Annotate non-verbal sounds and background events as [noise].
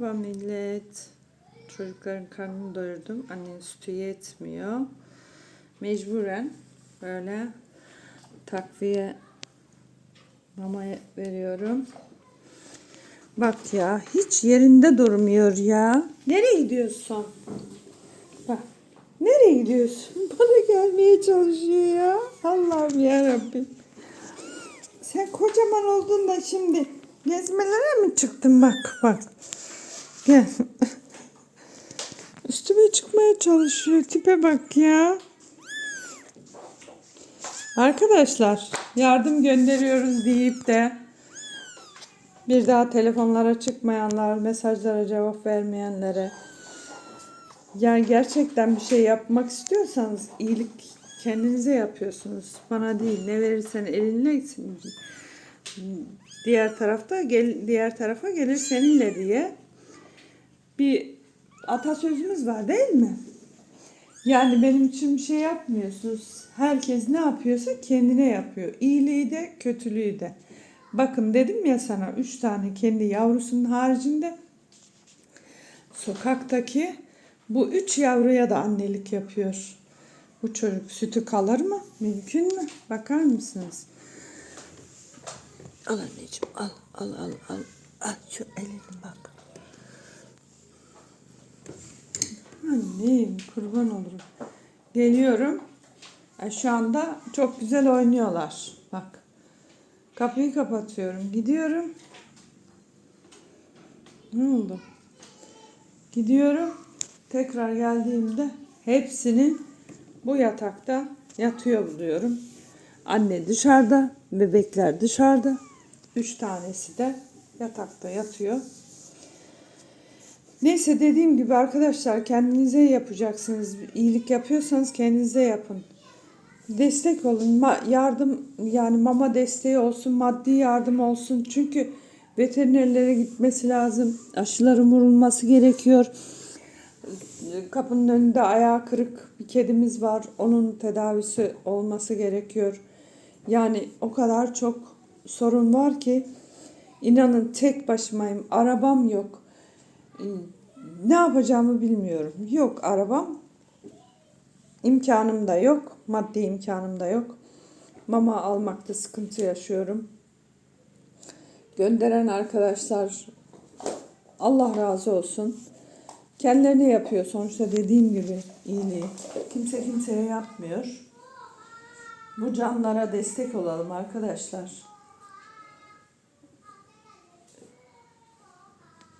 Merhaba millet. Çocukların karnını doyurdum. Annenin sütü yetmiyor. Mecburen böyle takviye mama veriyorum. Bak ya hiç yerinde durmuyor ya. Nereye gidiyorsun? Bak. Nereye gidiyorsun? [laughs] Bana gelmeye çalışıyor ya. Allah'ım ya Sen kocaman oldun da şimdi gezmelere mi çıktın bak bak. Gel. [laughs] Üstüme çıkmaya çalışıyor. Tipe bak ya. Arkadaşlar yardım gönderiyoruz deyip de bir daha telefonlara çıkmayanlar, mesajlara cevap vermeyenlere yani gerçekten bir şey yapmak istiyorsanız iyilik kendinize yapıyorsunuz. Bana değil. Ne verirsen elinle diğer tarafta gel diğer tarafa gelir seninle diye bir atasözümüz var değil mi? Yani benim için bir şey yapmıyorsunuz. Herkes ne yapıyorsa kendine yapıyor. İyiliği de kötülüğü de. Bakın dedim ya sana üç tane kendi yavrusunun haricinde sokaktaki bu üç yavruya da annelik yapıyor. Bu çocuk sütü kalır mı? Mümkün mü? Bakar mısınız? Al anneciğim al al al al. Al şu elini bak. Annem kurban olurum. Geliyorum. E, şu anda çok güzel oynuyorlar. Bak. Kapıyı kapatıyorum. Gidiyorum. Ne oldu? Gidiyorum. Tekrar geldiğimde hepsini bu yatakta yatıyor buluyorum. Anne dışarıda, bebekler dışarıda. Üç tanesi de yatakta yatıyor. Neyse dediğim gibi arkadaşlar kendinize yapacaksınız. İyilik yapıyorsanız kendinize yapın. Destek olun. Ma- yardım yani mama desteği olsun, maddi yardım olsun. Çünkü veterinerlere gitmesi lazım. Aşıların vurulması gerekiyor. Kapının önünde ayağı kırık bir kedimiz var. Onun tedavisi olması gerekiyor. Yani o kadar çok sorun var ki inanın tek başımayım. Arabam yok. Ne yapacağımı bilmiyorum. Yok arabam. İmkanım da yok. Maddi imkanım da yok. Mama almakta sıkıntı yaşıyorum. Gönderen arkadaşlar Allah razı olsun. Kendilerine yapıyor sonuçta dediğim gibi iyiliği. Kimse kimseye yapmıyor. Bu canlara destek olalım arkadaşlar.